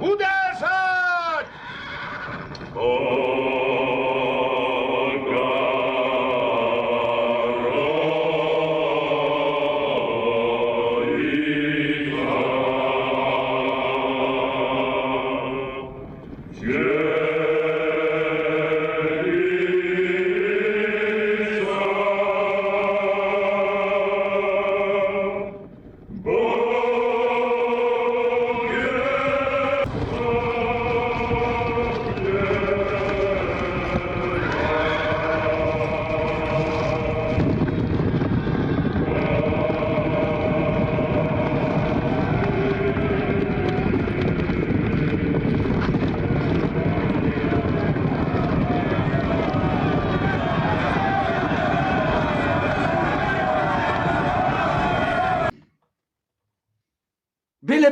Uderzać! Oh!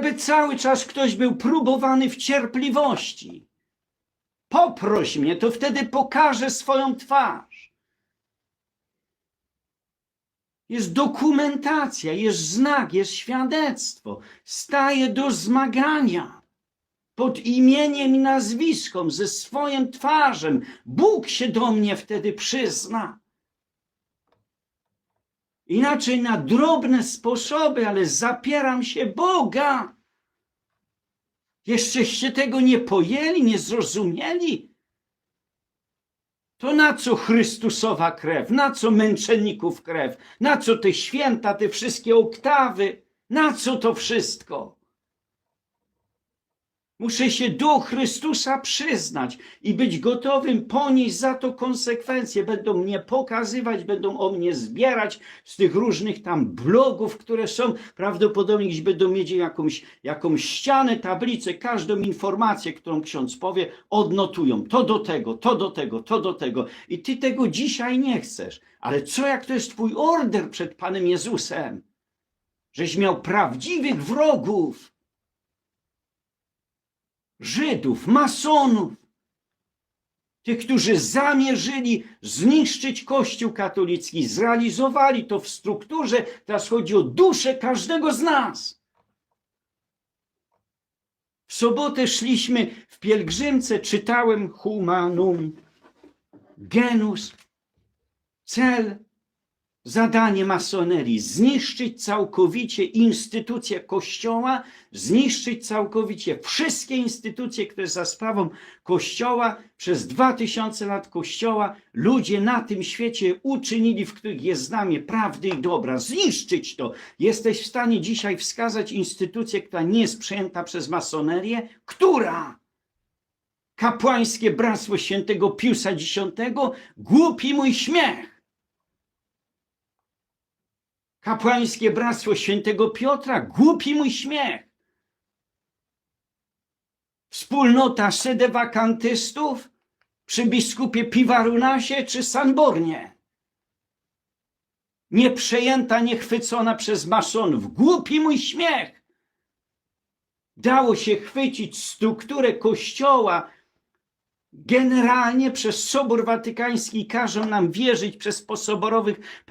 Byleby cały czas ktoś był próbowany w cierpliwości. Poproś mnie, to wtedy pokażę swoją twarz. Jest dokumentacja, jest znak, jest świadectwo. Staję do zmagania pod imieniem i nazwiskiem, ze swoją twarzą. Bóg się do mnie wtedy przyzna. Inaczej na drobne sposoby, ale zapieram się Boga. Jeszczeście tego nie pojęli, nie zrozumieli. To na co Chrystusowa krew, na co męczenników krew, na co te święta, te wszystkie oktawy, na co to wszystko? Muszę się do Chrystusa przyznać i być gotowym ponieść za to konsekwencje. Będą mnie pokazywać, będą o mnie zbierać z tych różnych tam blogów, które są. Prawdopodobnie gdzieś będą mieć jakąś, jakąś ścianę, tablicę, każdą informację, którą ksiądz powie, odnotują. To do tego, to do tego, to do tego. I ty tego dzisiaj nie chcesz. Ale co jak to jest twój order przed Panem Jezusem? Żeś miał prawdziwych wrogów. Żydów, masonów, tych, którzy zamierzyli zniszczyć Kościół katolicki, zrealizowali to w strukturze. Teraz chodzi o duszę każdego z nas. W sobotę szliśmy w pielgrzymce, czytałem humanum, genus, cel, zadanie masonerii zniszczyć całkowicie instytucje Kościoła, zniszczyć całkowicie wszystkie instytucje, które za sprawą Kościoła przez dwa tysiące lat Kościoła ludzie na tym świecie uczynili, w których jest znamie prawdy i dobra. Zniszczyć to. Jesteś w stanie dzisiaj wskazać instytucję, która nie jest przejęta przez masonerię? Która? Kapłańskie Bractwo Świętego Piusa X? Głupi mój śmiech. Kapłańskie Bractwo Świętego Piotra, głupi mój śmiech. Wspólnota sedewakantystów przy biskupie Piwarunasie czy Sanbornie. Nieprzejęta, niechwycona przez masonów. Głupi mój śmiech. Dało się chwycić strukturę kościoła Generalnie przez Sobór Watykański każą nam wierzyć przez posoborowych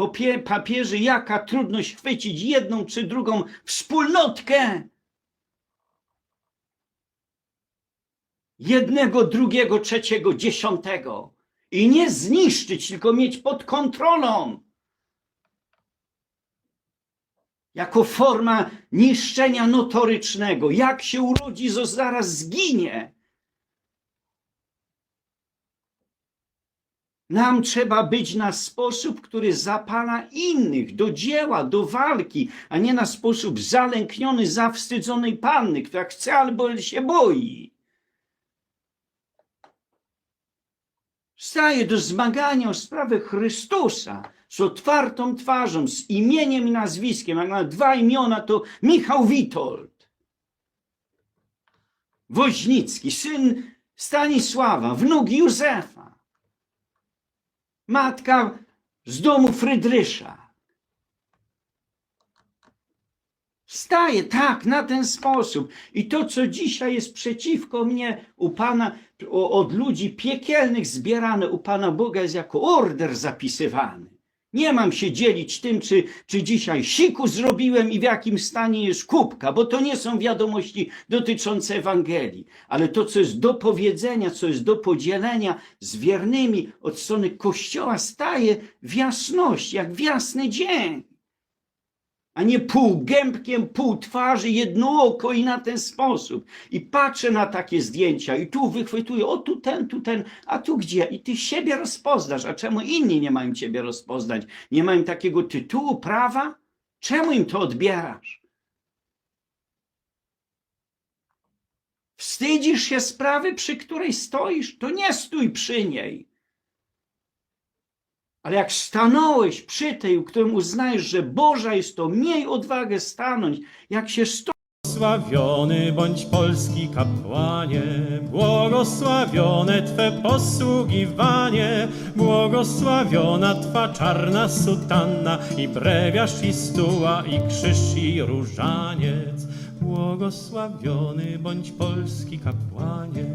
papieży, jaka trudność chwycić jedną czy drugą wspólnotkę. Jednego, drugiego, trzeciego, dziesiątego. I nie zniszczyć, tylko mieć pod kontrolą. Jako forma niszczenia notorycznego. Jak się urodzi, to zaraz zginie. Nam trzeba być na sposób, który zapala innych do dzieła, do walki, a nie na sposób zalękniony, zawstydzonej panny, która chce albo się boi. Staje do zmagania o sprawę Chrystusa z otwartą twarzą, z imieniem i nazwiskiem. Jak ma dwa imiona, to Michał Witold. Woźnicki, syn Stanisława, wnuk Józefa matka z domu Frydrysza. Staje tak, na ten sposób. I to, co dzisiaj jest przeciwko mnie u Pana, od ludzi piekielnych zbierane u Pana Boga, jest jako order zapisywany. Nie mam się dzielić tym, czy, czy dzisiaj siku zrobiłem i w jakim stanie jest kubka, bo to nie są wiadomości dotyczące Ewangelii. Ale to, co jest do powiedzenia, co jest do podzielenia z wiernymi od strony Kościoła, staje w jasność, jak w jasny dzień. A nie pół gębkiem, pół twarzy, jedno oko i na ten sposób. I patrzę na takie zdjęcia i tu wychwytuję, o tu ten, tu ten, a tu gdzie? I ty siebie rozpoznasz. A czemu inni nie mają ciebie rozpoznać? Nie mają takiego tytułu, prawa? Czemu im to odbierasz? Wstydzisz się sprawy, przy której stoisz? To nie stój przy niej. Ale jak stanąłeś przy tej, którym uznajesz, że Boża jest to, miej odwagę stanąć. Jak się stoi, Błogosławiony bądź polski kapłanie, błogosławione Twe posługiwanie, błogosławiona Twa czarna sutanna i brewiarz i stuła i krzyż i różaniec. Błogosławiony bądź polski kapłanie,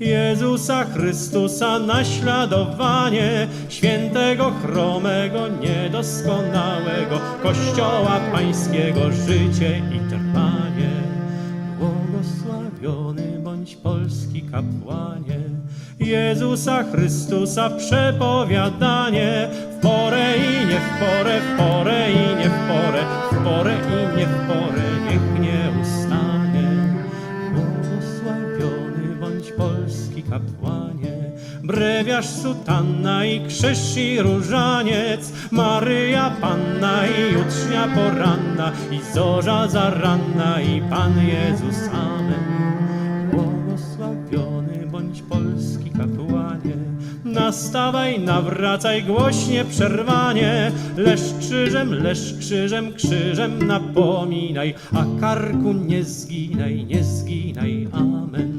Jezusa Chrystusa naśladowanie, świętego chromego, niedoskonałego, Kościoła Pańskiego życie i trwanie. Błogosławiony bądź polski kapłanie, Jezusa Chrystusa przepowiadanie, w porę i nie w porę, w porę i nie w porę, w porę i nie w porę, brewiarz sutanna i krzyż i różaniec, Maryja Panna i ucznia poranna i zorza zaranna i Pan Jezus Amen. Błogosławiony bądź polski kapłanie, nastawaj, nawracaj głośnie przerwanie, leszcz krzyżem, leszcz krzyżem, krzyżem napominaj, a karku nie zginaj, nie zginaj, amen.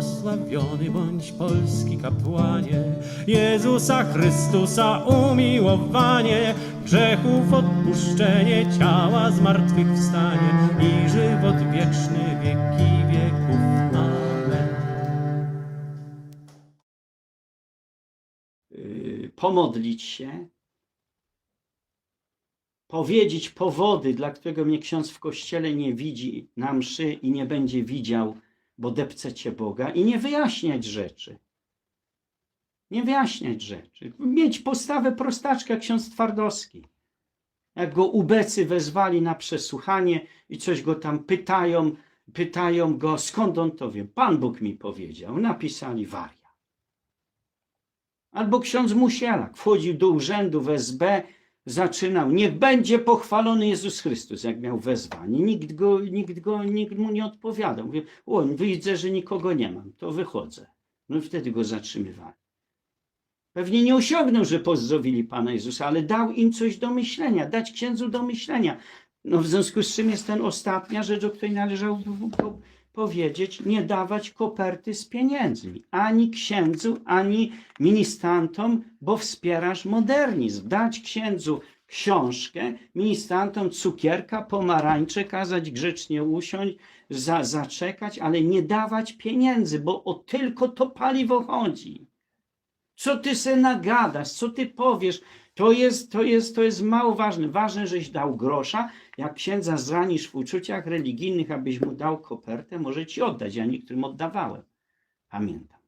Błogosławiony bądź polski kapłanie, Jezusa Chrystusa umiłowanie, grzechów odpuszczenie, ciała zmartwychwstanie i żywot wieczny wieki wieków. Amen. yy, pomodlić się, powiedzieć powody, dla którego mnie ksiądz w kościele nie widzi na mszy i nie będzie widział, bo depcecie Boga i nie wyjaśniać rzeczy. Nie wyjaśniać rzeczy. Mieć postawę prostaczka ksiądz Twardowski. Jak go ubecy wezwali na przesłuchanie i coś go tam pytają, pytają go, skąd on to wie. Pan Bóg mi powiedział. Napisali waria. Albo ksiądz Musielak wchodził do urzędu w SB, zaczynał, niech będzie pochwalony Jezus Chrystus, jak miał wezwanie. Nikt, go, nikt, go, nikt mu nie odpowiadał. Mówię, o, widzę, że nikogo nie mam, to wychodzę. No i wtedy go zatrzymywali. Pewnie nie osiągnął, że pozdrowili Pana Jezusa, ale dał im coś do myślenia, dać księdzu do myślenia. No w związku z czym jest ten ostatnia rzecz, o której należało powiedzieć, nie dawać koperty z pieniędzmi. Ani księdzu, ani ministrantom, bo wspierasz modernizm. Dać księdzu książkę, ministrantom cukierka, pomarańcze, kazać grzecznie usiąść, za, zaczekać, ale nie dawać pieniędzy, bo o tylko to paliwo chodzi. Co ty se nagadasz, co ty powiesz, to jest, to jest, to jest mało ważne. Ważne, żeś dał grosza. Jak księdza zranisz w uczuciach religijnych, abyś mu dał kopertę, może ci oddać. Ja niektórym oddawałem. Pamiętam.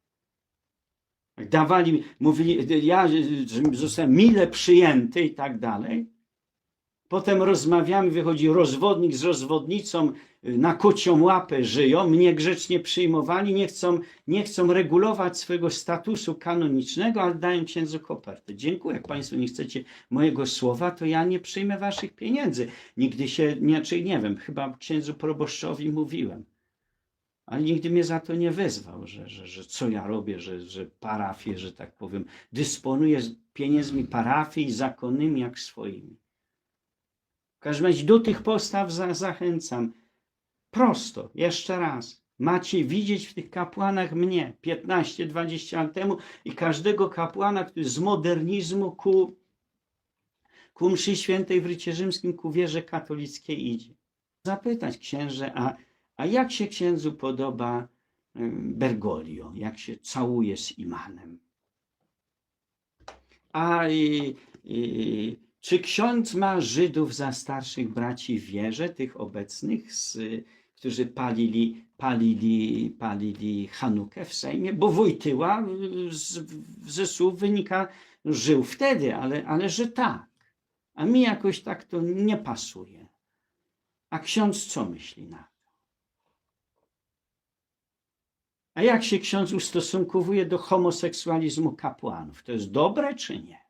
Dawali, mówili, ja zostałem mile przyjęty i tak dalej. Potem rozmawiamy, wychodzi rozwodnik z rozwodnicą, y, na kocią łapę żyją, mnie grzecznie przyjmowali, nie chcą, nie chcą regulować swojego statusu kanonicznego, ale dają księdzu kopertę. Dziękuję, jak Państwo nie chcecie mojego słowa, to ja nie przyjmę Waszych pieniędzy. Nigdy się, czy nie wiem, chyba księdzu proboszczowi mówiłem. Ale nigdy mnie za to nie wezwał, że, że, że co ja robię, że, że parafię, że tak powiem, dysponuję pieniędzmi parafii zakonnymi jak swoimi. Każdym razie do tych postaw za, zachęcam. Prosto, jeszcze raz. Macie widzieć w tych kapłanach mnie 15-20 lat temu i każdego kapłana, który z modernizmu ku, ku mszy świętej w rycie rzymskim, ku wierze katolickiej idzie. Zapytać księże, a, a jak się księdzu podoba ym, Bergoglio, jak się całuje z Imanem? A i, i, czy ksiądz ma Żydów za starszych braci w wierze, tych obecnych, z, którzy palili, palili, palili Hanukę w Sejmie? Bo Wojtyła y, z, ze słów wynika, żył wtedy, ale, ale że tak. A mi jakoś tak to nie pasuje. A ksiądz co myśli na to? A jak się ksiądz ustosunkowuje do homoseksualizmu kapłanów? To jest dobre czy nie?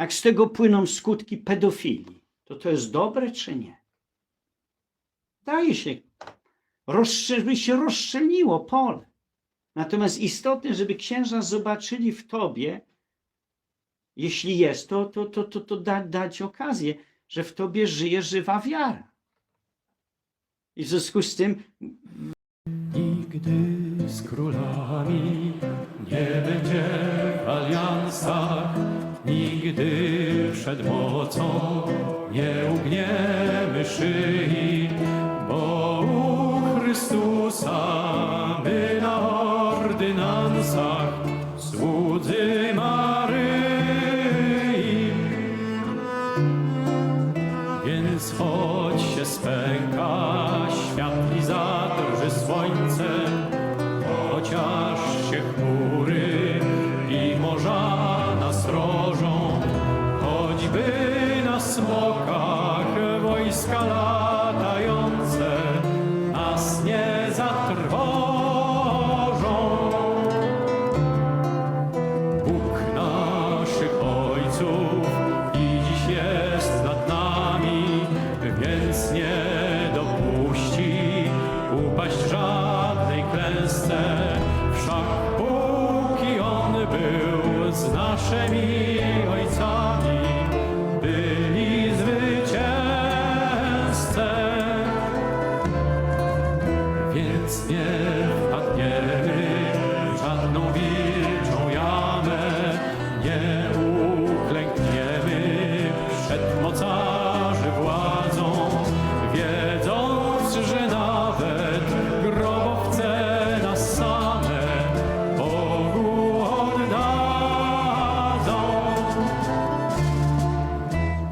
Jak z tego płyną skutki pedofilii, to to jest dobre czy nie? Daje się, by się rozstrzeliło pole. Natomiast istotne, żeby księża zobaczyli w tobie, jeśli jest, to, to, to, to, to da, dać okazję, że w tobie żyje żywa wiara. I w związku z tym Nigdy z królami nie będzie w aliansach, nigdy przed mocą nie ugniemy szyi, bo u Chrystusa my na ordynansach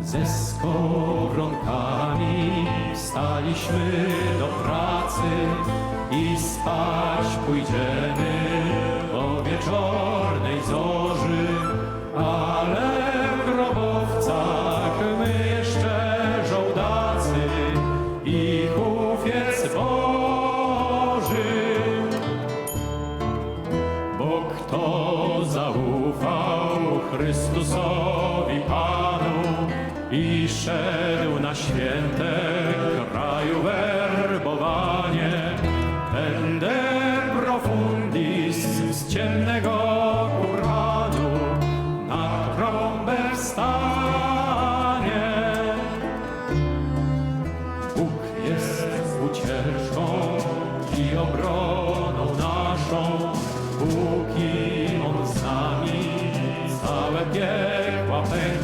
ze skowronkami staliśmy do pracy i spać pójdziemy o wieczornej zorzy, ale w grobowcach my jeszcze żołdacy i kufiec Boży. Bo kto zaufał Chrystusowi Panu i szedł na święte kraju again, one thing.